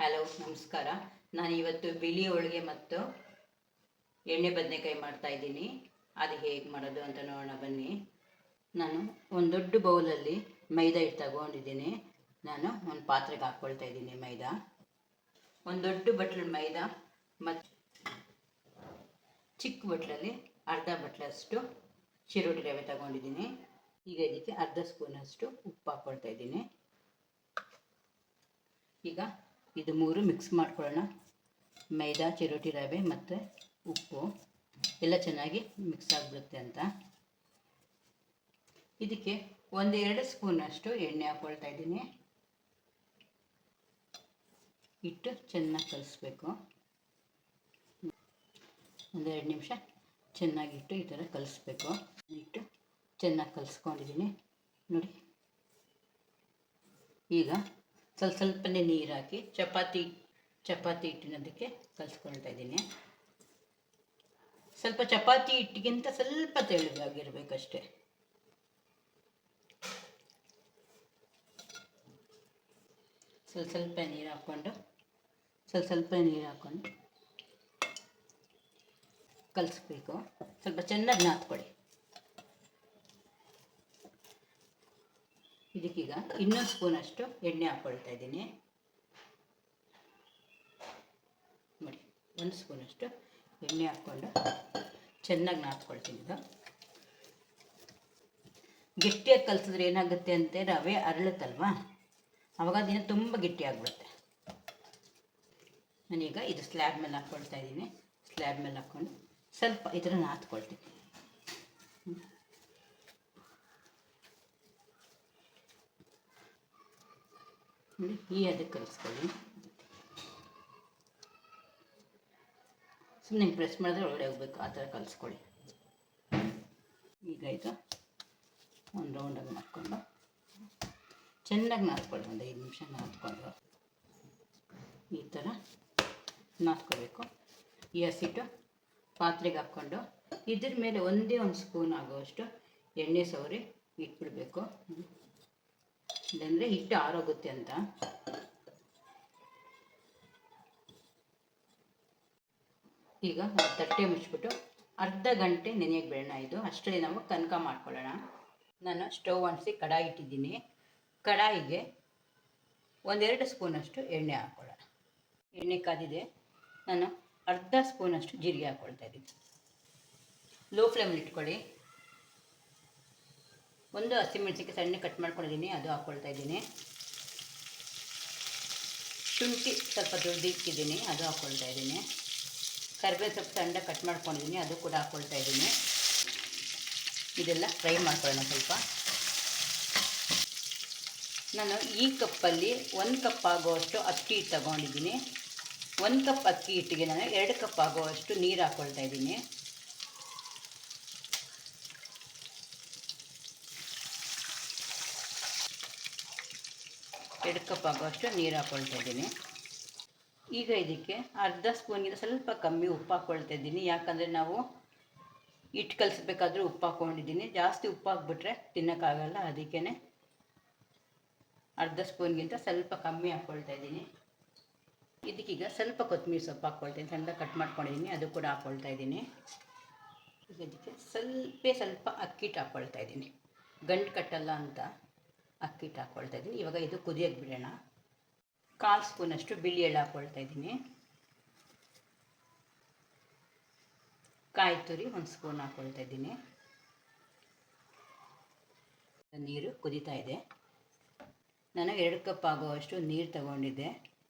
Hello, ನಮಸ್ಕಾರ. ನಾನು ಇವತ್ತು ಬಿಳಿ ಹೋಳಿಗೆ ಮತ್ತು ಎಣ್ಣೆ ಬದನೆಕಾಯಿ ಮಾಡ್ತಾ ಇದ್ದೀನಿ. ಅದು ಹೇಗೆ ಮಾಡೋದು ಅಂತ ನೋಡೋಣ, ಬನ್ನಿ. ನಾನು ಒಂದು ದೊಡ್ಡ ಬೌಲಲ್ಲಿ ಮೈದಾ ಹಿಟ್ಟು ತಗೊಂಡಿದ್ದೀನಿ. ನಾನು ಒಂದು ಪಾತ್ರೆಗೆ ಹಾಕ್ಕೊಳ್ತಾ ಇದ್ದೀನಿ ಮೈದಾ. ಒಂದು ದೊಡ್ಡ ಬಟ್ಲು ಮೈದಾ ಮತ್ತು ಚಿಕ್ಕ ಬಟ್ಲಲ್ಲಿ ಅರ್ಧ ಬಟ್ಲಷ್ಟು ಚಿರೋಟಿ ರವೆ ತಗೊಂಡಿದ್ದೀನಿ. ಈಗ ಇದಕ್ಕೆ ಅರ್ಧ ಸ್ಪೂನಷ್ಟು ಉಪ್ಪು ಹಾಕ್ಕೊಳ್ತಾ ಇದ್ದೀನಿ. ಈಗ ಇದು ಮೂರು ಮಿಕ್ಸ್ ಮಾಡ್ಕೊಳ್ಳೋಣ. ಮೈದಾ, ಚಿರೋಟಿ, ರವೆ ಮತ್ತು ಉಪ್ಪು. ಎಲ್ಲ ಚೆನ್ನಾಗಿ ಮಿಕ್ಸ್ ಆಗಿಬಿಡುತ್ತೆ ಅಂತ. ಇದಕ್ಕೆ ಒಂದೆರಡು ಸ್ಪೂನಷ್ಟು ಎಣ್ಣೆ ಹಾಕ್ಕೊಳ್ತಾ ಇದ್ದೀನಿ. ಇಟ್ಟು ಚೆನ್ನಾಗಿ ಕಲಿಸ್ಬೇಕು. ಒಂದೆರಡು ನಿಮಿಷ ಚೆನ್ನಾಗಿಟ್ಟು ಈ ಥರ ಕಲಿಸ್ಬೇಕು. ಇಟ್ಟು ಚೆನ್ನಾಗಿ ಕಲಿಸ್ಕೊಂಡಿದ್ದೀನಿ. ನೋಡಿ. ಈಗ ಸ್ವಲ್ಪ ಸ್ವಲ್ಪನೇ ನೀರು ಹಾಕಿ ಚಪಾತಿ ಚಪಾತಿ ಹಿಟ್ಟಿನದಕ್ಕೆ ಕಲಿಸ್ಕೊಳ್ತಾ ಇದ್ದೀನಿ. ಸ್ವಲ್ಪ ಚಪಾತಿ ಹಿಟ್ಟಿಗಿಂತ ಸ್ವಲ್ಪ ತೆಳುವಾಗಿರ್ಬೇಕಷ್ಟೆ ಸ್ವಲ್ಪ ಸ್ವಲ್ಪ ನೀರು ಹಾಕ್ಕೊಂಡು, ಸ್ವಲ್ಪ ಸ್ವಲ್ಪ ನೀರು ಹಾಕ್ಕೊಂಡು ಕಲಿಸ್ಬೇಕು. ಸ್ವಲ್ಪ ಚೆನ್ನಾಗಿ ನಾದ್ಕೊಳ್ಳಿ. ಇದಕ್ಕೀಗ ಇನ್ನೊಂದು ಸ್ಪೂನಷ್ಟು ಎಣ್ಣೆ ಹಾಕ್ಕೊಳ್ತಾ ಇದ್ದೀನಿ. ನೋಡಿ, ಒಂದು ಸ್ಪೂನಷ್ಟು ಎಣ್ಣೆ ಹಾಕ್ಕೊಂಡು ಚೆನ್ನಾಗಿ ನಾದ್ಕೊಳ್ತೀನಿ ಇದು. ಗಟ್ಟಿಯಾಗಿ ಕಲಿಸಿದ್ರೆ ಏನಾಗುತ್ತೆ ಅಂತೆ, ರವೆ ಅರಳುತ್ತಲ್ವಾ? ಅವಾಗ ದಿನ ತುಂಬ ಗಟ್ಟಿ ಆಗಿಬಿಡುತ್ತೆ. ನಾನೀಗ ಇದು ಸ್ಲ್ಯಾಬ್ ಮೇಲೆ ಹಾಕ್ಕೊಳ್ತಾ ಇದ್ದೀನಿ. ಸ್ಲ್ಯಾಬ್ ಮೇಲೆ ಹಾಕ್ಕೊಂಡು ಸ್ವಲ್ಪ ಇದನ್ನು ನಾದ್ಕೊಳ್ತೀನಿ. ನೋಡಿ ಈ ಅದಕ್ಕೆ ಕಲಿಸ್ಕೊಳ್ಳಿ. ಸುಮ್ಮನೆ ಪ್ರೆಸ್ ಮಾಡಿದ್ರೆ ಒಳಗಡೆ ಹೋಗ್ಬೇಕು, ಆ ಥರ ಕಲಿಸ್ಕೊಳ್ಳಿ. ಈಗ ಆಯಿತು? ಒಂದು ರೌಂಡಾಗಿ ಮಾಡಿಕೊಂಡು. ಚೆನ್ನಾಗಿ ನಾದ್ಕೊಳ್ಳಿ, ಒಂದು ಐದು ನಿಮಿಷ ನಾದ್ಕೊಂಡು. ಈ ಥರ ನಾದ್ಕೋಬೇಕು. ಈ ಹಸಿಟ್ಟು ಪಾತ್ರೆಗೆ ಹಾಕ್ಕೊಂಡು, ಇದ್ರ ಮೇಲೆ ಒಂದೇ ಒಂದು ಸ್ಪೂನ್ ಆಗುವಷ್ಟು ಎಣ್ಣೆ ಸವರಿ ಇಟ್ಬಿಡಬೇಕು. ಇಲ್ಲಾಂದರೆ ಹಿಟ್ಟು ಆರೋಗುತ್ತೆ ಅಂತ. ಈಗ ತಟ್ಟೆ ಮುಚ್ಚಿಬಿಟ್ಟು ಅರ್ಧ ಗಂಟೆ ನೆನೆಯಕ್ಕೆ ಬಿಡೋಣ ಇದು. ಅಷ್ಟರಲ್ಲಿ ನಾವು ಕನಕ ಮಾಡ್ಕೊಳ್ಳೋಣ. ನಾನು ಸ್ಟವ್ ಅಂಟಿಸಿ ಕಡಾಯಿ ಇಟ್ಟಿದ್ದೀನಿ. ಕಡಾಯಿಗೆ ಒಂದೆರಡು ಸ್ಪೂನಷ್ಟು ಎಣ್ಣೆ ಹಾಕ್ಕೊಳ್ಳೋಣ. ಎಣ್ಣೆ ಕಾದಿದೆ. ನಾನು ಅರ್ಧ ಸ್ಪೂನಷ್ಟು ಜೀರಿಗೆ ಹಾಕ್ಕೊಳ್ತಾ ಇದ್ದೀನಿ. ಲೋ ಫ್ಲೇಮಲ್ಲಿ ಇಟ್ಕೊಳ್ಳಿ. ಒಂದು ಹಸಿಮೆಣಸಿಗೆ ಸಣ್ಣ ಕಟ್ ಮಾಡ್ಕೊಂಡಿದ್ದೀನಿ, ಅದು ಹಾಕ್ಕೊಳ್ತಾ ಇದ್ದೀನಿ. ಶುಂಠಿ ಸ್ವಲ್ಪ ದೊಡ್ಡ ಇಕ್ಕಿದ್ದೀನಿ, ಅದು ಹಾಕ್ಕೊಳ್ತಾ ಇದ್ದೀನಿ. ಕರಿಬೇವು ಸೊಪ್ಪು ಸಣ್ಣ ಕಟ್ ಮಾಡ್ಕೊಂಡಿದ್ದೀನಿ, ಅದು ಕೂಡ ಹಾಕ್ಕೊಳ್ತಾ ಇದ್ದೀನಿ. ಇದೆಲ್ಲ ಫ್ರೈ ಮಾಡ್ಕೊಳ್ಳೋಣ ಸ್ವಲ್ಪ. ನಾನು ಈ ಕಪ್ಪಲ್ಲಿ ಒಂದು ಕಪ್ ಆಗುವಷ್ಟು ಅಕ್ಕಿ ಹಿಟ್ಟು ತಗೊಂಡಿದ್ದೀನಿ. ಒಂದು ಕಪ್ ಅಕ್ಕಿ ಹಿಟ್ಟಿಗೆ ನಾನು ಎರಡು ಕಪ್ ಆಗುವಷ್ಟು ನೀರು ಹಾಕ್ಕೊಳ್ತಾ ಇದ್ದೀನಿ. ಎರಡು ಕಪ್ ಆಗುವಷ್ಟು ನೀರು ಹಾಕ್ಕೊಳ್ತಾ ಇದ್ದೀನಿ. ಈಗ ಇದಕ್ಕೆ ಅರ್ಧ ಸ್ಪೂನಿಂದ ಸ್ವಲ್ಪ ಕಮ್ಮಿ ಉಪ್ಪು ಹಾಕ್ಕೊಳ್ತಾ ಇದ್ದೀನಿ. ಯಾಕಂದರೆ ನಾವು ಹಿಟ್ಟು ಕಲಿಸ್ಬೇಕಾದ್ರೂ ಉಪ್ಪು ಹಾಕ್ಕೊಂಡಿದ್ದೀನಿ ಜಾಸ್ತಿ ಉಪ್ಪು ಹಾಕ್ಬಿಟ್ರೆ ತಿನ್ನೋಕ್ಕಾಗಲ್ಲ ಅದಕ್ಕೇ ಅರ್ಧ ಸ್ಪೂನ್ಗಿಂತ ಸ್ವಲ್ಪ ಕಮ್ಮಿ ಹಾಕ್ಕೊಳ್ತಾ ಇದ್ದೀನಿ. ಇದಕ್ಕೀಗ ಸ್ವಲ್ಪ ಕೊತ್ತಂಬರಿ ಸೊಪ್ಪು ಹಾಕ್ಕೊಳ್ತೀನಿ ಸಣ್ಣ ಕಟ್ ಮಾಡ್ಕೊಂಡಿದ್ದೀನಿ. ಅದು ಕೂಡ ಹಾಕ್ಕೊಳ್ತಾ ಇದ್ದೀನಿ. ಈಗ ಇದಕ್ಕೆ ಸ್ವಲ್ಪ ಸ್ವಲ್ಪ ಅಕ್ಕಿಟ್ಟು ಹಾಕ್ಕೊಳ್ತಾ ಇದ್ದೀನಿ. ಗಂಟು ಕಟ್ಟಲ್ಲ ಅಂತ. ಅಕ್ಕಿಟ್ಟು ಹಾಕ್ಕೊಳ್ತಾ ಇದ್ದೀನಿ. ಇವಾಗ ಇದು ಕುದಿಯೋಕ್ಕೆ ಬಿಡೋಣ. ಕಾಲು ಸ್ಪೂನಷ್ಟು ಬಿಳಿ ಎಳ್ಳು ಹಾಕ್ಕೊಳ್ತಾ ಇದ್ದೀನಿ. ಕಾಯಿ ತುರಿ ಒಂದು ಸ್ಪೂನ್ ಹಾಕ್ಕೊಳ್ತಾ ಇದ್ದೀನಿ. ನೀರು ಕುದೀತಾ ಇದೆ. ನಾನು ಎರಡು ಕಪ್ ಆಗುವಷ್ಟು ನೀರು ತಗೊಂಡಿದ್ದೆ.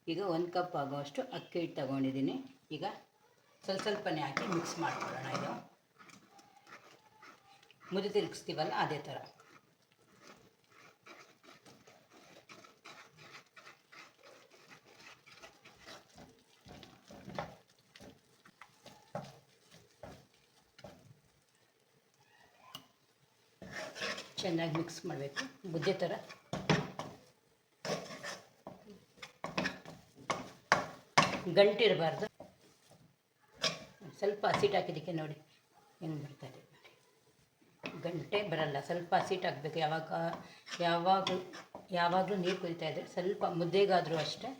ಈಗ ಒಂದು ಕಪ್ ಆಗುವಷ್ಟು ಅಕ್ಕಿ ಹಿಟ್ಟು ತಗೊಂಡಿದ್ದೀನಿ. ಈಗ ಸ್ವಲ್ಪ ಸ್ವಲ್ಪನೇ ಹಾಕಿ ಮಿಕ್ಸ್ ಮಾಡ್ಕೊಳ್ಳೋಣ ಇದು. ಮುದ್ದೆ ತಿರುಗಿಸ್ತೀವಲ್ಲ, ಅದೇ ಥರ. ಚೆನ್ನಾಗಿ ಮಿಕ್ಸ್ ಮಾಡಬೇಕು. ಮುದ್ದೆ ಥರ ಗಂಟಿರಬಾರ್ದು. ಸ್ವಲ್ಪ ಹಸಿಟ್ಟು ಹಾಕಿದ್ದಕ್ಕೆ ನೋಡಿ ಏನು ಬರ್ತದೆ ಗಂಟೆ ಬರಲ್ಲ, ಸ್ವಲ್ಪ ಹಸಿಟ್ಟು ಹಾಕಬೇಕು. ಯಾವಾಗ, ಯಾವಾಗಲೂ ಯಾವಾಗಲೂ ನೀರು ಕುದಿತಾ ಇದ್ದರೆ ಸ್ವಲ್ಪ ಮುದ್ದೆಗಾದರೂ ಅಷ್ಟೇ,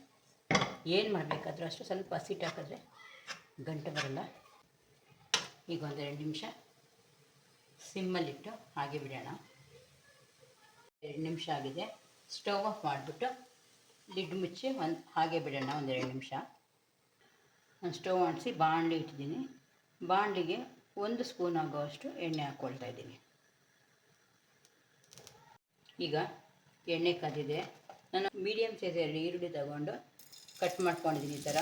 ಏನು ಮಾಡಬೇಕಾದ್ರೂ ಅಷ್ಟು ಸ್ವಲ್ಪ ಹಸಿಟ್ಟು ಹಾಕಿದ್ರೆ ಗಂಟೆ ಬರಲ್ಲ. ಈಗ ಒಂದು ಎರಡು ನಿಮಿಷ. ಸಿಮ್ಮಲ್ಲಿಟ್ಟು ಹಾಗೆ ಬಿಡೋಣ. ಎರಡು ನಿಮಿಷ ಆಗಿದೆ. ಸ್ಟವ್ ಆಫ್ ಮಾಡಿಬಿಟ್ಟು ಲಿಡ್ ಮುಚ್ಚಿ ಒಂದು ಹಾಗೆ ಬಿಡೋಣ, ಒಂದು ಎರಡು ನಿಮಿಷ. ನಾನು ಸ್ಟವ್ ಆಡಿಸಿ ಬಾಣಲಿ ಇಟ್ಟಿದ್ದೀನಿ. ಬಾಣಲಿಗೆ ಒಂದು ಸ್ಪೂನ್ ಆಗುವಷ್ಟು ಎಣ್ಣೆ ಹಾಕ್ಕೊಳ್ತಾ ಇದ್ದೀನಿ. ಈಗ ಎಣ್ಣೆ ಕದಿದೆ ನಾನು ಮೀಡಿಯಮ್ ಸೈಜಲ್ಲಿ ಈರುಳ್ಳಿ ತಗೊಂಡು ಕಟ್ ಮಾಡ್ಕೊಂಡಿದ್ದೀನಿ ಈ ಥರ.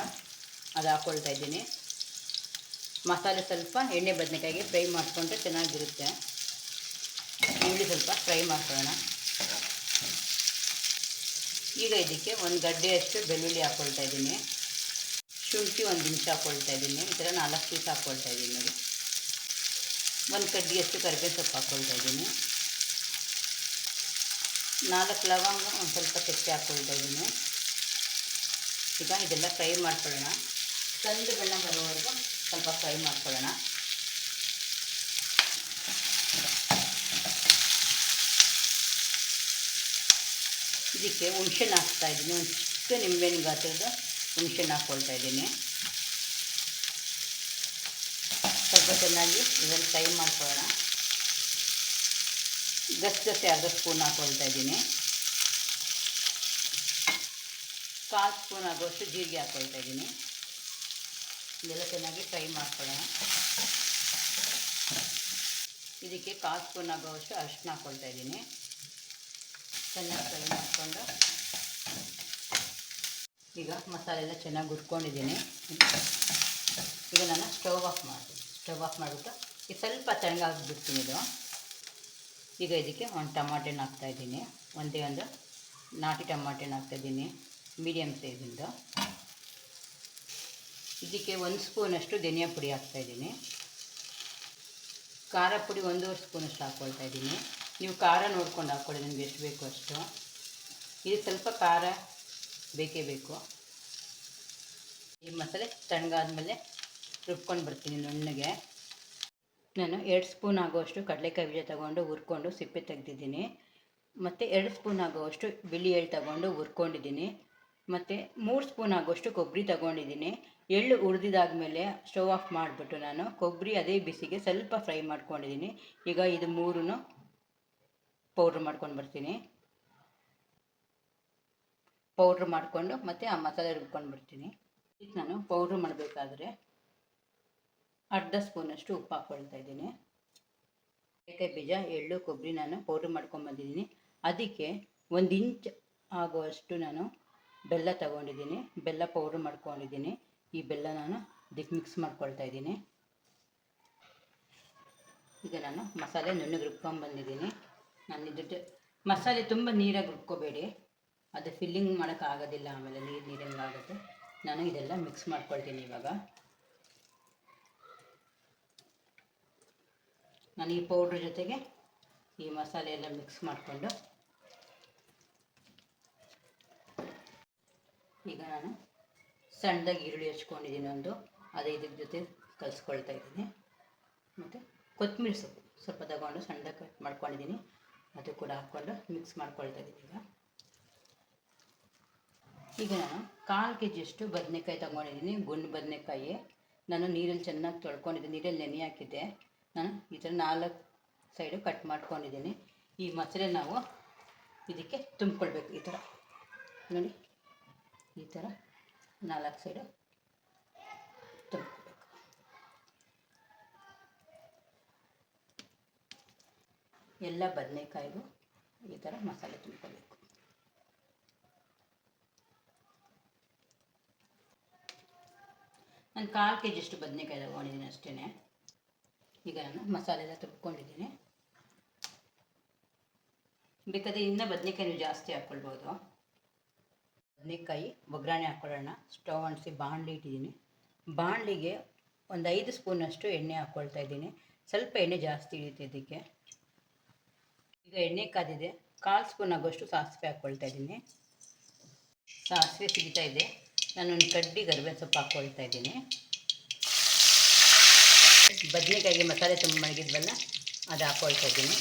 ಅದು ಹಾಕ್ಕೊಳ್ತಾ ಇದ್ದೀನಿ. ಮಸಾಲೆ ಸ್ವಲ್ಪ ಎಣ್ಣೆ ಬದನೆಕಾಯಿಗೆ ಫ್ರೈ ಮಾಡಿಕೊಂಡ್ರೆ ಚೆನ್ನಾಗಿರುತ್ತೆ. ಈರುಳ್ಳಿ ಸ್ವಲ್ಪ ಫ್ರೈ ಮಾಡ್ಕೊಳ್ಳೋಣ. ಈಗ ಇದಕ್ಕೆ ಒಂದು ಗಡ್ಡೆಯಷ್ಟು ಬೆಳ್ಳುಳ್ಳಿ ಹಾಕ್ಕೊಳ್ತಾ ಇದ್ದೀನಿ. ಶುಂಠಿ ಒಂದು ನಿಮಿಷ ಹಾಕ್ಕೊಳ್ತಾ ಇದ್ದೀನಿ. ಈ ಥರ ನಾಲ್ಕು ಪೀಸ್ ಹಾಕ್ಕೊಳ್ತಾ ಇದ್ದೀನಿ ನೋಡಿ. ಒಂದು ಕಡ್ಡಿಯಷ್ಟು ಕರಿಬೇವು ಸೊಪ್ಪು ಹಾಕ್ಕೊಳ್ತಾ ಇದ್ದೀನಿ. ನಾಲ್ಕು ಲವಂಗ ಒಂದು ಸ್ವಲ್ಪ ಚಕ್ಕೆ ಹಾಕ್ಕೊಳ್ತಾ ಇದ್ದೀನಿ. ಈಗ ಇದೆಲ್ಲ ಫ್ರೈ ಮಾಡ್ಕೊಳ್ಳೋಣ. ಕಂದು ಬಣ್ಣ ಬರೋವರೆಗೂ ಸ್ವಲ್ಪ ಫ್ರೈ ಮಾಡ್ಕೊಳ್ಳೋಣ. ಇದಕ್ಕೆ ಹುಣ್ಸೆಹಣ್ಣು ಹಾಕ್ತಾ ಇದ್ದೀನಿ. ಒಂದು ಚಿಕ್ಕ ನಿಂಬೆಹಣ್ಣು ಗಾತ್ರದ ಹುಣ್ಸೆಹಣ್ಣು ಹಾಕ್ಕೊಳ್ತಾ ಇದ್ದೀನಿ. ಸ್ವಲ್ಪ ಚೆನ್ನಾಗಿ ಇದನ್ನು ಫ್ರೈ ಮಾಡ್ಕೊಳ್ಳೋಣ. ಗಸಗಸೆ ಅರ್ಧ ಸ್ಪೂನ್ ಹಾಕ್ಕೊಳ್ತಾ ಇದ್ದೀನಿ. ಕಾಲು ಸ್ಪೂನ್ ಆಗುವಷ್ಟು ಜೀರಿಗೆ ಹಾಕ್ಕೊಳ್ತಾ ಇದ್ದೀನಿ. ಇದೆಲ್ಲ ಚೆನ್ನಾಗಿ ಫ್ರೈ ಮಾಡ್ಕೊಳ್ಳೋಣ. ಇದಕ್ಕೆ ಕಾಲು ಸ್ಪೂನ್ ಆಗೋಷ್ಟು ಅರಿಶಿನ ಹಾಕ್ಕೊಳ್ತಾ ಇದ್ದೀನಿ. ಚೆನ್ನಾಗಿ ಫ್ರೈ ಮಾಡಿಕೊಂಡು. ಈಗ ಮಸಾಲೆ ಎಲ್ಲ ಚೆನ್ನಾಗಿ ಹುರ್ಕೊಂಡಿದ್ದೀನಿ. ಈಗ ನಾನು ಸ್ಟವ್ ಆಫ್ ಮಾಡ್ತೀನಿ. ಸ್ಟವ್ ಆಫ್ ಮಾಡಿಬಿಟ್ಟು ಈಗ ಸ್ವಲ್ಪ ತಣ್ಣಗಾಗ್ಬಿಡ್ತೀನಿ ಇದು. ಈಗ ಇದಕ್ಕೆ ಒಂದು ಟಮಾಟೆನ ಹಾಕ್ತಾಯಿದ್ದೀನಿ ಒಂದೇ ಒಂದು ನಾಟಿ ಟಮಾಟೆನ ಹಾಕ್ತಾಯಿದ್ದೀನಿ ಮೀಡಿಯಮ್ ಸೈಜಿಂದು. ಇದಕ್ಕೆ ಒಂದು ಸ್ಪೂನಷ್ಟು ಧನಿಯಾ ಪುಡಿ ಹಾಕ್ತಾಯಿದ್ದೀನಿ ಖಾರ ಪುಡಿ ಒಂದೂವರೆ ಸ್ಪೂನಷ್ಟು ಹಾಕ್ಕೊಳ್ತಾ ಇದ್ದೀನಿ. ನೀವು ಖಾರ ನೋಡ್ಕೊಂಡು ಹಾಕ್ಕೊಳ್ಳಿ ನಿಮ್ಗೆ ಎಷ್ಟು ಬೇಕು ಅಷ್ಟು. ಇದು ಸ್ವಲ್ಪ ಖಾರ ಬೇಕೇ ಬೇಕು. ಈ ಮಸಾಲೆ ತಣ್ಣಗಾದ್ಮೇಲೆ ರುಬ್ಕೊಂಡು ಬರ್ತೀನಿ ನುಣ್ಣಗೆ. ನಾನು ಎರಡು ಸ್ಪೂನ್ ಆಗುವಷ್ಟು ಕಡಲೆಕಾಯಿ ಬೀಜ ತಗೊಂಡು ಹುರ್ಕೊಂಡು ಸಿಪ್ಪೆ ತೆಗೆದಿದ್ದೀನಿ. ಮತ್ತು ಎರಡು ಸ್ಪೂನ್ ಆಗುವಷ್ಟು ಬಿಳಿ ಎಳ್ಳು ತಗೊಂಡು ಹುರ್ಕೊಂಡಿದ್ದೀನಿ. ಮತ್ತು ಮೂರು ಸ್ಪೂನ್ ಆಗುವಷ್ಟು ಕೊಬ್ಬರಿ ತಗೊಂಡಿದ್ದೀನಿ. ಎಳ್ಳು ಹುರಿದಿದ್ದಾದಮೇಲೆ ಸ್ಟೌವ್ ಆಫ್ ಮಾಡಿಬಿಟ್ಟು ನಾನು ಕೊಬ್ಬರಿ ಅದೇ ಬಿಸಿಗೆ ಸ್ವಲ್ಪ ಫ್ರೈ ಮಾಡ್ಕೊಂಡಿದ್ದೀನಿ. ಈಗ ಇದು ಮೂರೂ ಪೌಡ್ರ್ ಮಾಡ್ಕೊಂಡು ಬರ್ತೀನಿ. ಪೌಡ್ರ್ ಮಾಡಿಕೊಂಡು ಮತ್ತು ಆ ಮಸಾಲೆ ರುಬ್ಕೊಂಡು ಬರ್ತೀನಿ. ಇದು ನಾನು ಪೌಡ್ರ್ ಮಾಡಬೇಕಾದ್ರೆ ಅರ್ಧ ಸ್ಪೂನಷ್ಟು ಉಪ್ಪು ಹಾಕ್ಕೊಳ್ತಾ ಇದ್ದೀನಿ. ಕಡಲೆಕಾಯಿ ಬೀಜ, ಎಳ್ಳು, ಕೊಬ್ಬರಿ ನಾನು ಪೌಡ್ರ್ ಮಾಡ್ಕೊಂಬಂದಿದ್ದೀನಿ ಅದಕ್ಕೆ ಒಂದು ಇಂಚ್ ಆಗುವಷ್ಟು ನಾನು ಬೆಲ್ಲ ತಗೊಂಡಿದ್ದೀನಿ. ಬೆಲ್ಲ ಪೌಡ್ರ್ ಮಾಡ್ಕೊಂಡಿದ್ದೀನಿ. ಈ ಬೆಲ್ಲ ನಾನು ಇದಕ್ಕೆ ಮಿಕ್ಸ್ ಮಾಡ್ಕೊಳ್ತಾ ಇದ್ದೀನಿ. ಈಗ ನಾನು ಮಸಾಲೆ ನುಣ್ಣಗೆ ರುಬ್ಕೊಂಬಂದಿದ್ದೀನಿ ನಾನು ಇದ್ರ ಮಸಾಲೆ ತುಂಬ ನೀರಾಗಿ ರುಬ್ಕೋಬೇಡಿ. ಅದು ಫಿಲ್ಲಿಂಗ್ ಮಾಡೋಕ್ಕಾಗೋದಿಲ್ಲ ಆಮೇಲೆ ನೀರು ನೀರಂಗೆ ಆಗುತ್ತೆ. ನಾನು ಇದೆಲ್ಲ ಮಿಕ್ಸ್ ಮಾಡ್ಕೊಳ್ತೀನಿ ಇವಾಗ. ನಾನು ಈ ಪೌಡ್ರ್ ಜೊತೆಗೆ ಈ ಮಸಾಲೆ ಎಲ್ಲ ಮಿಕ್ಸ್ ಮಾಡಿಕೊಂಡು ಈಗ ನಾನು ಸಣ್ಣದಾಗಿ ಈರುಳ್ಳಿ ಹಚ್ಕೊಂಡಿದ್ದೀನಿ ಒಂದು. ಅದೇ ಇದ್ರ ಜೊತೆ ಕಲಿಸ್ಕೊಳ್ತಾ ಇದ್ದೀನಿ. ಮತ್ತು ಕೊತ್ತಂಬರಿ ಸೊಪ್ಪು ಸ್ವಲ್ಪ ತಗೊಂಡು ಸಣ್ಣದಾಗಿ ಕಟ್ ಮಾಡ್ಕೊಂಡಿದ್ದೀನಿ. ಅದು ಕೂಡ ಹಾಕ್ಕೊಂಡು ಮಿಕ್ಸ್ ಮಾಡ್ಕೊಳ್ತಾ ಇದ್ದೀನಿ ಈಗ. ಈಗ ನಾನು ಕಾಲು ಕೆ ಜಿಯಷ್ಟು ಬದನೆಕಾಯಿ ತಗೊಂಡಿದ್ದೀನಿ. ಗುಂಡು ಬದನೆಕಾಯಿ. ನಾನು ನೀರಲ್ಲಿ ಚೆನ್ನಾಗಿ ತೊಳ್ಕೊಂಡಿದ್ದೆ. ನೀರಲ್ಲಿ ನೆನೆ ಹಾಕಿದ್ದೆ. ನಾನು ಈ ಥರ ನಾಲ್ಕು ಸೈಡು ಕಟ್ ಮಾಡ್ಕೊಂಡಿದ್ದೀನಿ. ಈ ಮೊಸರೆ ನಾವು ಇದಕ್ಕೆ ತುಂಬಿಕೊಳ್ಬೇಕು ಈ ಥರ. ನೋಡಿ, ಈ ಥರ. ನಾಲ್ಕು ಸೈಡು ತುಂಬಿಕೊಳ್ಬೇಕು ಎಲ್ಲ ಬದನೆಕಾಯಿಗೂ ಈ ಥರ ಮಸಾಲೆ ತುಂಬ್ಕೋಬೇಕು. ನಾನು ಕಾಲು ಕೆ ಜಿಷ್ಟು ಬದನೆಕಾಯಿ ತಗೊಂಡಿದ್ದೀನಿ ಅಷ್ಟೇ ಈಗ ನಾನು ಮಸಾಲೆ ಎಲ್ಲ ತುಪ್ಕೊಂಡಿದ್ದೀನಿ. ಬೇಕಾದರೆ ಇನ್ನೂ ಬದನೆಕಾಯಿ ನೀವು ಜಾಸ್ತಿ ಹಾಕ್ಕೊಳ್ಬೋದು. ಬದನೆಕಾಯಿ, ಒಗ್ಗರಣೆ ಹಾಕ್ಕೊಳ್ಳೋಣ ಸ್ಟವ್ ಅಂಟಿಸಿ ಬಾಣಲಿ ಇಟ್ಟಿದ್ದೀನಿ. ಬಾಣಲಿಗೆ ಒಂದು ಐದು ಸ್ಪೂನಷ್ಟು ಎಣ್ಣೆ ಹಾಕ್ಕೊಳ್ತಾ ಇದ್ದೀನಿ. ಸ್ವಲ್ಪ ಎಣ್ಣೆ ಜಾಸ್ತಿ ಇಳಿಯುತ್ತೆ ಇದಕ್ಕೆ. ಈಗ ಎಣ್ಣೆ ಕಾದಿದೆ. ಕಾಲು ಸ್ಪೂನ್ ಆಗೋಷ್ಟು ಸಾಸಿವೆ ಹಾಕ್ಕೊಳ್ತಾ ಇದ್ದೀನಿ. ಸಾಸಿವೆ ಸಿಗ್ತಾ ಇದೆ. ನಾನು ಒಂದು ಕಡ್ಡಿ ಗರ್ಬೆ ಸೊಪ್ಪು ಹಾಕ್ಕೊಳ್ತಾ ಇದ್ದೀನಿ. ಬದನೆಕಾಯಿಗೆ ಮಸಾಲೆ ತುಂಬ ಮಡಗಿದ್ವಲ್ಲ, ಅದು ಹಾಕ್ಕೊಳ್ತಾ ಇದ್ದೀನಿ.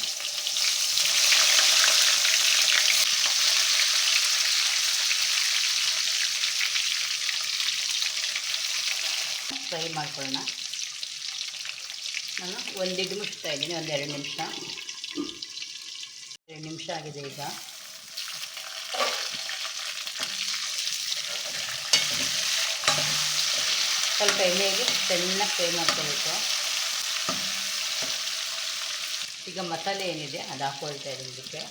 ಫ್ರೈ ಮಾಡ್ಕೊಳ್ಳೋಣ. ನಾನು ಒಂದಿದ್ದು ಮುಚ್ತಾ ಇದ್ದೀನಿ, ಒಂದು ಎರಡು ನಿಮಿಷ. ಎರಡು ನಿಮಿಷ ಆಗಿದೆ ಈಗ. ಸ್ವಲ್ಪ ಎಣ್ಣೆಗೆ ಚೆನ್ನಾಗಿ ಫ್ರೈ ಮಾಡ್ಕೊಳ್ಬೇಕು ಈಗ ಮಸಾಲೆ ಏನಿದೆ, ಅದು ಹಾಕ್ಕೊಳ್ತಾ ಇದ್ದೀನಿ ಇದಕ್ಕೆ.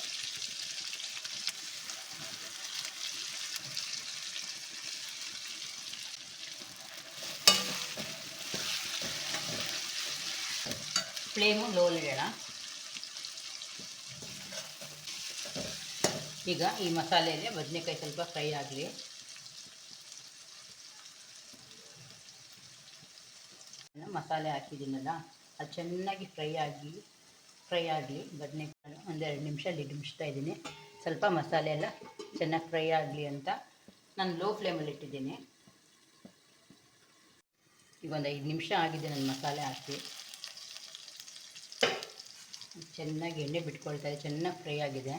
ಫ್ಲೇಮು ಲೋಲಿಡೋಣ ಈಗ ಈ ಮಸಾಲೆಯಲ್ಲಿ ಬದನೆಕಾಯಿ ಸ್ವಲ್ಪ ಫ್ರೈ ಆಗಲಿ. ಮಸಾಲೆ ಹಾಕಿದ್ದೀನಲ್ಲ, ಅದು ಚೆನ್ನಾಗಿ ಫ್ರೈ ಆಗಿ ಫ್ರೈ ಆಗಲಿ. ಬದನೆಕಾಯಿ ಒಂದೆರಡು ನಿಮಿಷ ಲಿಡ್ ಮುಚ್ತಾ ಇದ್ದೀನಿ. ಸ್ವಲ್ಪ ಮಸಾಲೆ ಎಲ್ಲ ಚೆನ್ನಾಗಿ ಫ್ರೈ ಆಗಲಿ ಅಂತ ನಾನು ಲೋ ಫ್ಲೇಮಲ್ಲಿ ಇಟ್ಟಿದ್ದೀನಿ. ಈಗ ಒಂದು ಐದು ನಿಮಿಷ ಆಗಿದೆ ನನ್ನ ಮಸಾಲೆ ಹಾಕಿ. ಚೆನ್ನಾಗಿ ಎಣ್ಣೆ ಬಿಟ್ಕೊಳ್ತಾ ಇದೆ, ಚೆನ್ನಾಗಿ ಫ್ರೈ ಆಗಿದೆ.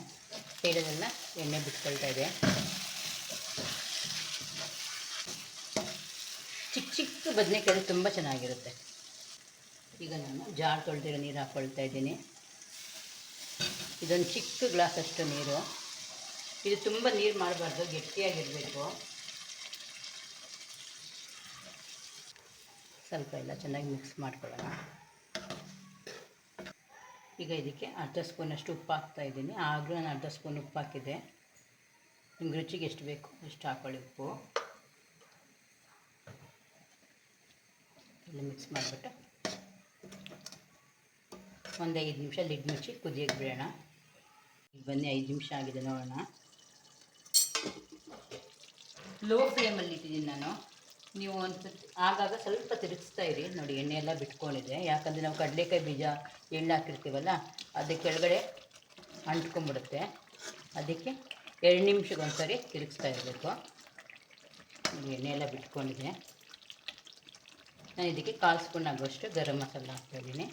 ಸೈಡಲ್ಲೆಲ್ಲ ಎಣ್ಣೆ ಬಿಟ್ಕೊಳ್ತಾ ಇದೆ. ಚಿಕ್ಕ ಚಿಕ್ಕ ಬದನೆಕಾಯಿ ತುಂಬ ಚೆನ್ನಾಗಿರುತ್ತೆ. ಈಗ ನಾನು ಜಾರ್ ತೊಳೆದಿರೋ ನೀರು ಹಾಕ್ಕೊಳ್ತಾ ಇದ್ದೀನಿ. ಇದೊಂದು ಚಿಕ್ಕ ಗ್ಲಾಸ್ ಅಷ್ಟು ನೀರು. ಇದು ತುಂಬ ನೀರು ಮಾಡಬಾರ್ದು, ಗಟ್ಟಿಯಾಗಿರಬೇಕು. ಸ್ವಲ್ಪ ಎಲ್ಲ ಚೆನ್ನಾಗಿ ಮಿಕ್ಸ್ ಮಾಡ್ಕೊಳ್ಳೋಣ. ಈಗ ಇದಕ್ಕೆ ಅರ್ಧ ಸ್ಪೂನಷ್ಟು ಉಪ್ಪು ಹಾಕ್ತಾ ಇದ್ದೀನಿ. ಆಗಲೂ ನಾನು ಅರ್ಧ ಸ್ಪೂನ್ ಉಪ್ಪು ಹಾಕಿದೆ. ನಿಮ್ಗೆ ರುಚಿಗೆ ಎಷ್ಟು ಬೇಕು ಅಷ್ಟು ಹಾಕೊಳ್ಳಿ ಉಪ್ಪು. ಮಿಕ್ಸ್ ಮಾಡಿಬಿಟ್ಟು ಒಂದು ಐದು ನಿಮಿಷ ಲಿಡ್ ಮುಚ್ಚಿ ಕುದಿಯೋಕ್ಕೆ ಬಿಡೋಣ. ಈಗ ಬನ್ನಿ, ಐದು ನಿಮಿಷ ಆಗಿದೆ ನೋಡೋಣ. ಲೋ ಫ್ಲೇಮಲ್ಲಿ ಇಟ್ಟಿದ್ದೀನಿ ನಾನು. ನೀವು ಒಂದು ಆಗಾಗ ಸ್ವಲ್ಪ ತಿರುಗಿಸ್ತಾ ಇರಿ. ನೋಡಿ ಎಣ್ಣೆ ಎಲ್ಲ ಬಿಟ್ಕೊಂಡಿದೆ ಯಾಕಂದರೆ ನಾವು ಕಡಲೆಕಾಯಿ ಬೀಜ ಎಣ್ಣೆ ಹಾಕಿರ್ತೀವಲ್ಲ, ಅದು ಕೆಳಗಡೆ ಅಂಟ್ಕೊಂಡ್ಬಿಡುತ್ತೆ. ಅದಕ್ಕೆ ಎರಡು ನಿಮಿಷಕ್ಕೆ ಒಂದ್ಸರಿ ತಿರುಗಿಸ್ತಾ ಇರಬೇಕು. ನೋಡಿ ಎಣ್ಣೆ ಎಲ್ಲ ಬಿಟ್ಕೊಂಡಿದೆ ನಾನು ಇದಕ್ಕೆ ಕಾಲು ಸ್ಪೂನ್ ಆಗುವಷ್ಟು ಗರಂ ಮಸಾಲ ಹಾಕ್ತಾಯಿದ್ದೀನಿ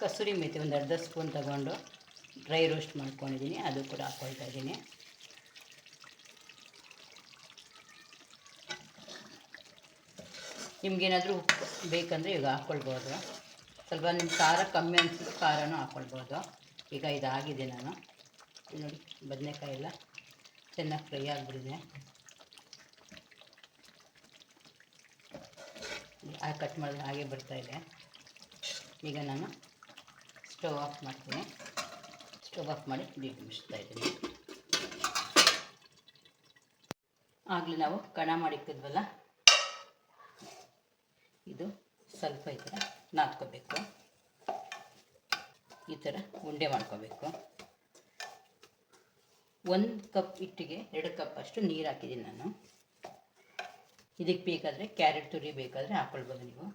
ಕಸೂರಿ ಮೇಥಿ ಒಂದು ಅರ್ಧ ಸ್ಪೂನ್ ತಗೊಂಡು ಡ್ರೈ ರೋಸ್ಟ್ ಮಾಡ್ಕೊಂಡಿದ್ದೀನಿ ಅದು ಕೂಡ ಹಾಕ್ಕೊಳ್ತಾ ಇದ್ದೀನಿ ನಿಮಗೇನಾದರೂ ಉಪ್ಪು ಬೇಕಂದರೆ ಈಗ ಹಾಕ್ಕೊಳ್ಬೋದು ಸ್ವಲ್ಪ ನಿಮ್ಮ ಖಾರ ಕಮ್ಮಿ ಅನಿಸಿದ್ರೆ ಖಾರನೂ ಹಾಕ್ಕೊಳ್ಬೋದು ಈಗ ಇದಾಗಿದೆ ನಾನು. ನೋಡಿ, ಬದನೆಕಾಯಿ ಎಲ್ಲ ಚೆನ್ನಾಗಿ ಫ್ರೈ ಆಗಿಬಿಟ್ಟಿದೆ. ಕಟ್ ಮಾಡಿದ್ರೆ ಹಾಗೆ ಬರ್ತಾಯಿದೆ ಈಗ ನಾನು ಸ್ಟವ್ ಆಫ್ ಮಾಡ್ತೀನಿ. ಸ್ಟವ್ ಆಫ್ ಮಾಡಿ ನೀರು ಮುಚ್ತಾ ಇದ್ದೀನಿ. ಆಗಲೇ ನಾವು ಕಣ ಮಾಡಿಕ್ಕಿದ್ವಲ್ಲ ಇದು ಸ್ವಲ್ಪ ಈ ಥರ ನಾದ್ಕೋಬೇಕು. ಈ ಥರ ಉಂಡೆ ಮಾಡ್ಕೋಬೇಕು. ಒಂದು ಕಪ್ ಹಿಟ್ಟಿಗೆ ಎರಡು ಕಪ್ ಅಷ್ಟು ನೀರು ಹಾಕಿದ್ದೀನಿ ನಾನು. ಇದಕ್ಕೆ ಬೇಕಾದರೆ ಕ್ಯಾರೆಟ್ ತುರಿ ಬೇಕಾದರೆ ಹಾಕ್ಕೊಳ್ಬೋದು ನೀವು.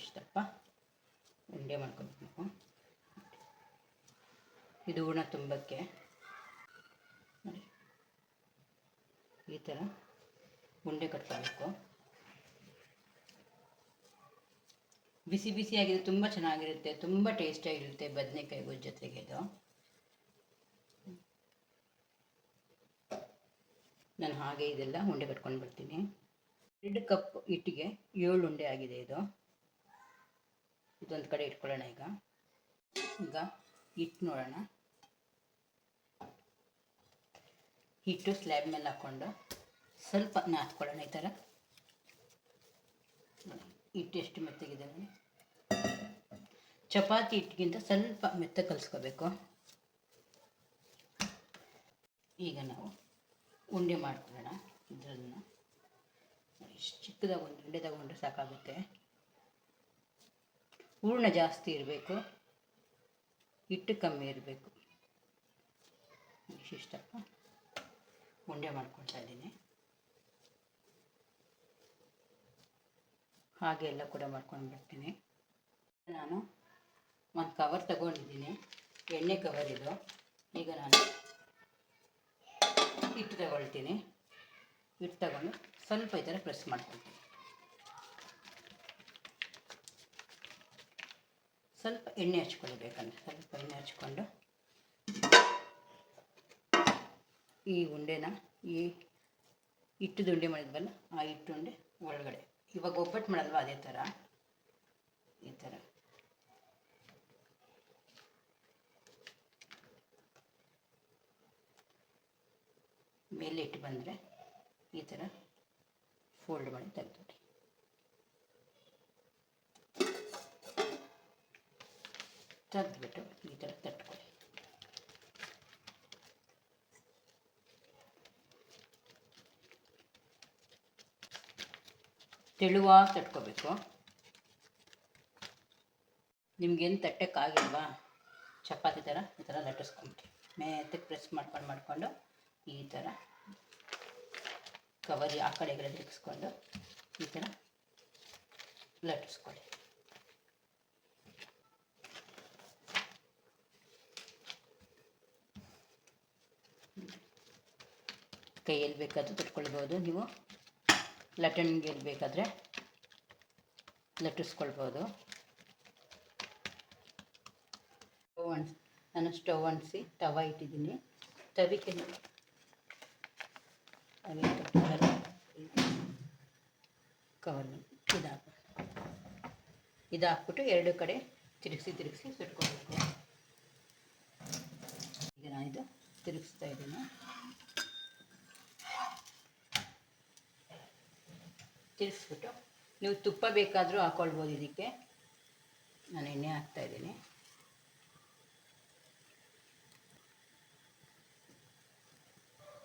ಇಷ್ಟಪ್ಪ ಉಂಡೆ ಮಾಡ್ಕೊಬೇಕು. ಇದು ಹೂರ್ಣ ತುಂಬಕ್ಕೆ. ಈ ಥರ ಉಂಡೆ ಕಟ್ಕೋಬೇಕು. ಬಿಸಿ ಬಿಸಿಯಾಗಿದೆ ತುಂಬ ಚೆನ್ನಾಗಿರುತ್ತೆ, ತುಂಬ ಟೇಸ್ಟಿಯಾಗಿರುತ್ತೆ ಬದನೆಕಾಯಿ ಜೊತೆಗೆ ಇದು. ನಾನು ಹಾಗೆ ಇದೆಲ್ಲ ಉಂಡೆ ಕಟ್ಕೊಂಡು ಬರ್ತೀನಿ. ಎರಡು ಕಪ್ ಹಿಟ್ಟಿಗೆ ಏಳು ಉಂಡೆ ಆಗಿದೆ ಇದು. ಇದೊಂದು ಕಡೆ ಇಟ್ಕೊಳ್ಳೋಣ ಈಗ. ಈಗ ಹಿಟ್ಟು ನೋಡೋಣ. ಹಿಟ್ಟು ಸ್ಲ್ಯಾಬ್ ಮೇಲೆ ಹಾಕ್ಕೊಂಡು ಸ್ವಲ್ಪ ನಾತ್ಕೊಳ್ಳೋಣ ಈ ಥರ. ಹಿಟ್ಟು ಎಷ್ಟು ಮೆತ್ತಗಿದೆ ನೋಡಿ. ಚಪಾತಿ ಹಿಟ್ಟಿಗಿಂತ ಸ್ವಲ್ಪ ಮೆತ್ತ ಕಲಿಸ್ಕೋಬೇಕು. ಈಗ ನಾವು ಉಂಡೆ ಮಾಡ್ಕೊಳ್ಳೋಣ ಇದರನ್ನು. ಇಷ್ಟು ಚಿಕ್ಕದಾಗ ಒಂದು ಉಂಡೆ ತಗೊಂಡ್ರೆ ಸಾಕಾಗುತ್ತೆ. ಹೂರ್ಣ ಜಾಸ್ತಿ ಇರಬೇಕು. ಹಿಟ್ಟು ಕಮ್ಮಿ ಇರಬೇಕು. ಇಷ್ಟಪ್ಪ. ಉಂಡೆ ಮಾಡ್ಕೊಳ್ತಾ ಇದ್ದೀನಿ. ಹಾಗೆ ಎಲ್ಲ ಕೂಡ ಮಾಡ್ಕೊಂಡು ಬರ್ತೀನಿ. ನಾನು ಒಂದು ಕವರ್ ತಗೊಂಡಿದ್ದೀನಿ. ಎಣ್ಣೆ ಕವರ್ ಇದು. ಈಗ ನಾನು ಹಿಟ್ಟು ತಗೊಳ್ತೀನಿ. ಹಿಟ್ಟು ತಗೊಂಡು ಸ್ವಲ್ಪ ಈ ಥರ ಪ್ರೆಸ್ ಮಾಡ್ಕೊಳ್ತೀನಿ. ಸ್ವಲ್ಪ ಎಣ್ಣೆ ಹಚ್ಕೊಳ್ಬೇಕಂದ್ರೆ ಸ್ವಲ್ಪ ಎಣ್ಣೆ ಹಚ್ಕೊಂಡು ಈ ಉಂಡೆನ ಈ ಹಿಟ್ಟದ ಉಂಡೆ ಮಾಡಿದ್ವಲ್ಲ ಆ ಹಿಟ್ಟು ಉಂಡೆ ಒಳಗಡೆ. ಇವಾಗ ಒಬ್ಬಟ್ಟು ಮಾಡಲ್ವ ಅದೇ ಥರ ಈ ಥರ ಮೇಲೆ ಇಟ್ಟು ಬಂದರೆ ಈ ಥರ ಫೋಲ್ಡ್ ಮಾಡಿ ತೆಗೆದುಬಿಡಿ. ತೆಗೆದ್ಬಿಟ್ಟು ಈ ಥರ ತಟ್ಕೊಳ್ಳಿ ತೆಳುವಾಗಿ ತಟ್ಕೋಬೇಕು. ನಿಮ್ಗೇನು ತಟ್ಟಕ್ಕಾಗಿಲ್ವಾ? ಚಪಾತಿ ಥರ ಈ ಥರ ಲಟ್ಟಿಸ್ಕೊಂಬಿಟ್ಟು ಮೇತಕ್ಕೆ ಪ್ರೆಸ್ ಮಾಡ್ಕೊಂಡು ಮಾಡಿಕೊಂಡು ಈ ಥರ ಕವರಿ ಆ ಕಡೆ ಈ ಕಡೆ ತಿರುಗಿಸ್ಕೊಂಡು ಈ ಥರ ಲಟ್ಟಿಸ್ಕೊಳ್ಳಿ. ಕೈಯಲ್ಲಿ ಬೇಕಾದರೂ ತಟ್ಕೊಳ್ಬೋದು. ನೀವು ಲಟಣಿಗೆ ಬೇಕಾದರೆ ಲಟ್ಟಿಸ್ಕೊಳ್ಬೋದು. ಸ್ಟವ್ ಅಣ್ಸ್ ನಾನು ಸ್ಟವ್ ಅಂಟಿಸಿ ತವ ಇಟ್ಟಿದ್ದೀನಿ. ತವಿಕೆ ಕವರ್ ಇದು ಇದಾಕ್ಬಿಟ್ಟು ಎರಡು ಕಡೆ ತಿರುಗಿಸಿ ತಿರುಗಿಸಿ ಸುಟ್ಕೊಳ್ಬೇಕು. ಈಗ ನಾನು ಇದು ತಿರುಗಿಸ್ತಾ ಇದ್ದೀನಿ. ತಿರುಗಿಸ್ಬಿಟ್ಟು ನೀವು ತುಪ್ಪ ಬೇಕಾದರೂ ಹಾಕ್ಕೊಳ್ಬೋದು ಇದಕ್ಕೆ. ನಾನು ಎಣ್ಣೆ ಹಾಕ್ತಾಯಿದ್ದೀನಿ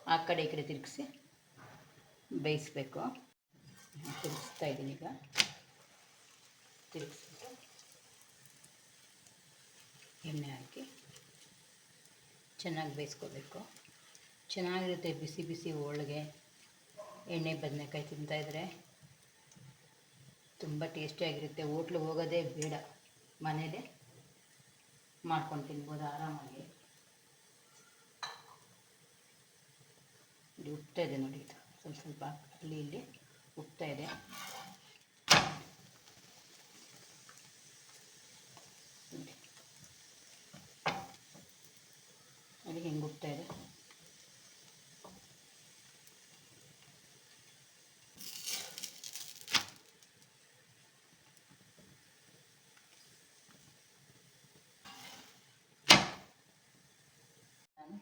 ಆ ಕಡೆ ಈ ಕಡೆ ತಿರುಗಿಸಿ ಬೇಯಿಸ್ಬೇಕು. ತಿರುಗಿಸ್ತಾ ಇದ್ದೀನಿ ಈಗ. ತಿರುಗಿಸ್ಬಿಟ್ಟು ಎಣ್ಣೆ ಹಾಕಿ ಚೆನ್ನಾಗಿ ಬೇಯಿಸ್ಕೋಬೇಕು. ಚೆನ್ನಾಗಿರುತ್ತೆ ಬಿಸಿ ಬಿಸಿ ಹೋಳಿಗೆ ಎಣ್ಣೆ ಬದನೆಕಾಯಿ ತಿಂತಾಯಿದ್ರೆ ತುಂಬ ಟೇಸ್ಟಿಯಾಗಿರುತ್ತೆ ಹೋಟ್ಲಿಗೆ ಹೋಗೋದೇ ಬೇಡ. ಮನೇಲೇ ಮಾಡ್ಕೊಂಡು ತಿನ್ಬೋದು ಆರಾಮಾಗಿ. ಇದು ಉಪ್ತಾ ಇದೆ ನೋಡಿ ಸ್ವಲ್ಪ ಸ್ವಲ್ಪ ಅಲ್ಲಿ ಇಲ್ಲಿ ಉಪ್ತಾ ಇದೆ. ಅಲ್ಲಿ ಹೆಂಗೆ ಉಪ್ತಾ ಇದೆ.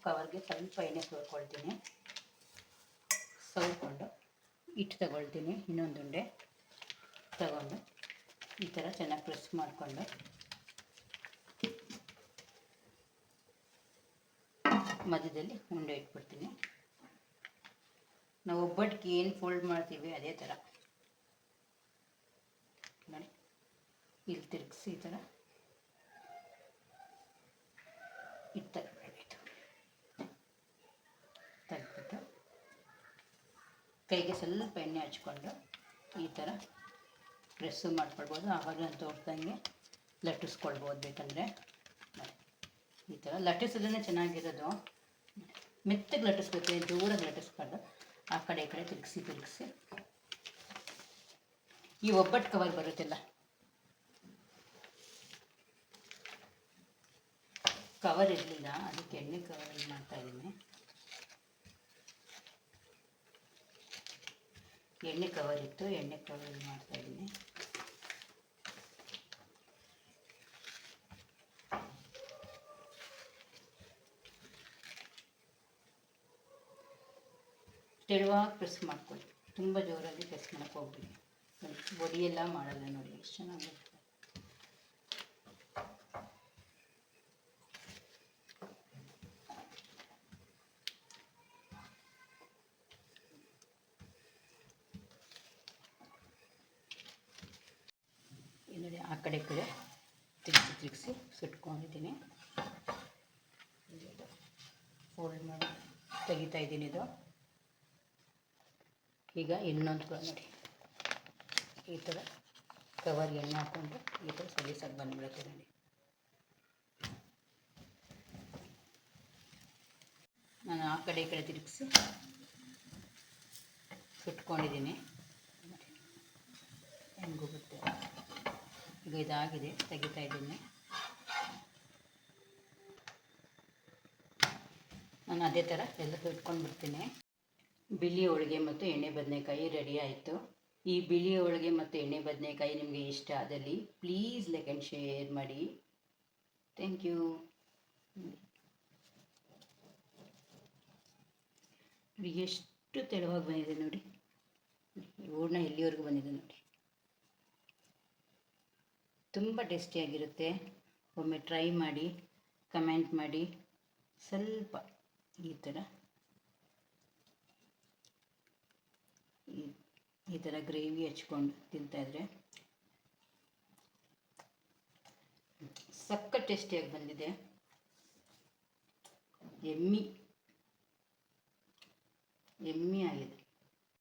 ಕವರ್ಗೆ ಸ್ವಲ್ಪ ಎಣ್ಣೆ ಸೋರ್ಕೊಳ್ತೀನಿ ಸವರ್ಕೊಂಡು ಹಿಟ್ಟು ತಗೊಳ್ತೀನಿ, ಇನ್ನೊಂದು ಉಂಡೆ ತಗೊಂಡು. ಈ ಥರ ಚೆನ್ನಾಗಿ ಪ್ರೆಸ್ ಮಾಡಿಕೊಂಡು. ಮಧ್ಯದಲ್ಲಿ ಉಂಡೆ ಇಟ್ಬಿಡ್ತೀನಿ. ನಾವು ಒಬ್ಬಟ್ಟಿಗೆ ಏನು ಫೋಲ್ಡ್ ಮಾಡ್ತೀವಿ ಅದೇ ಥರ. ನೋಡಿ ಇಲ್ಲಿ ತಿರುಗಿಸಿ ಈ ಥರ. ಇಟ್ಟು ತೆಗಿಬೇಕು ತೆಗೆದ್ಬಿಟ್ಟು ಕೈಗೆ ಸ್ವಲ್ಪ ಎಣ್ಣೆ ಹಚ್ಕೊಂಡು ಈ ಥರ ಪ್ರೆಸ್ಸು ಮಾಡ್ಕೊಳ್ಬೋದು ಆವಾಗ ನಾನು ತೋರಿಸ್ದಂಗೆ ಲಟ್ಟಿಸ್ಕೊಳ್ಬೋದು ಬೇಕಂದರೆ. ಈ ಥರ ಲಟ್ಟಿಸಿದ್ರೆ ಚೆನ್ನಾಗಿರೋದು. ಮೆತ್ತಗೆ ಲಟ್ಟಿಸ್ಬೇಕು ದೂರ ಲಟ್ಟಿಸ್ಬಾರ್ದು. ಆ ಕಡೆ, ಈ ಕಡೆ ತಿರುಗಿಸಿ ತಿರುಗಿಸಿ. ಈ ಒಬ್ಬಟ್ಟು ಕವರ್ ಬರುತ್ತಿಲ್ಲ? ಕವರ್ ಇರಲಿಲ್ಲ, ಅದಕ್ಕೆ ಎಣ್ಣೆ ಕವರ್ ಮಾಡ್ತಾ ಇದ್ದೀನಿ. ಎಣ್ಣೆ ಕವರ್ ಇತ್ತು ಎಣ್ಣೆ ಕವರ್ ಮಾಡ್ತಾ ಇದ್ದೀನಿ. ತೆಳುವಾಗಿ ಪ್ರೆಸ್ ಮಾಡ್ಕೊಳ್ಳಿ. ತುಂಬ ಜೋರಾಗಿ ಪ್ರೆಸ್ ಮಾಡಕ್ಕೆ ಹೋಗ್ಬಿಡಿ. ಬೊಡಿಯೆಲ್ಲ ಮಾಡಲ್ಲ ನೋಡಿ, ಎಷ್ಟು ಚೆನ್ನಾಗಿರುತ್ತೆ ಈ ನೋಡಿ ಆ ಕಡೆ ಈ ಕಡೆ ತಿರುಗಿಸಿ ತಿರುಗಿಸಿ ಸುಟ್ಕೊಂಡಿದ್ದೀನಿ ಫೋಲ್ಡ್ ಮಾಡಿ ತೆಗಿತಾ ಇದ್ದೀನಿ ಇದು. ಈಗ ಇನ್ನೊಂದು ಕೂಡ ನೋಡಿ. ಈ ಥರ ಕವರ್ ಎಣ್ಣೆ ಹಾಕ್ಕೊಂಡು ಈ ಥರ ಸಲೀಸಾಗಿ ಬಂದ್ಬಿಡುತ್ತೆ ನೋಡಿ. ನಾನು ಆ ಕಡೆ ಈ ಕಡೆ ತಿರುಗಿಸಿ ಸುಟ್ಕೊಂಡಿದ್ದೀನಿ. ಹೆಂಗೂ ಬರುತ್ತೆ. ಈಗ ಇದಾಗಿದೆ, ತೆಗಿತಾ ಇದ್ದೀನಿ. ನಾನು ಅದೇ ಥರ ಎಲ್ಲ ಇಟ್ಕೊಂಡು ಬಿಡ್ತೀನಿ. ಬಿಳಿ ಹೋಳಿಗೆ ಮತ್ತು ಎಣ್ಣೆ ಬದನೆಕಾಯಿ ರೆಡಿ ಆಯಿತು. ಈ ಬಿಳಿ ಹೋಳಿಗೆ ಮತ್ತು ಎಣ್ಣೆ ಬದನೆಕಾಯಿ ನಿಮಗೆ ಇಷ್ಟ ಆದಲ್ಲಿ ಪ್ಲೀಸ್ ಲೈಕ್ ಆ್ಯಂಡ್ ಶೇರ್ ಮಾಡಿ. ಥ್ಯಾಂಕ್ ಯು ಎಷ್ಟು ತೆಳುವಾಗಿ ಬಂದಿದೆ ನೋಡಿ. ಹೂರ್ಣ ಎಲ್ಲಿವರೆಗೂ ಬಂದಿದೆ ನೋಡಿ. ತುಂಬ ಟೇಸ್ಟಿಯಾಗಿರುತ್ತೆ ಒಮ್ಮೆ ಟ್ರೈ ಮಾಡಿ ಕಮೆಂಟ್ ಮಾಡಿ. ಸ್ವಲ್ಪ ಈ ಥರ. ಈ ಥರ ಗ್ರೇವಿ ಹಚ್ಕೊಂಡು ತಿಂತಾಯಿದ್ರೆ ಸಕ್ಕ ಟೇಸ್ಟಿಯಾಗಿ ಬಂದಿದೆ. ಎಮ್ಮಿ ಎಮ್ಮಿ ಆಗಿದೆ.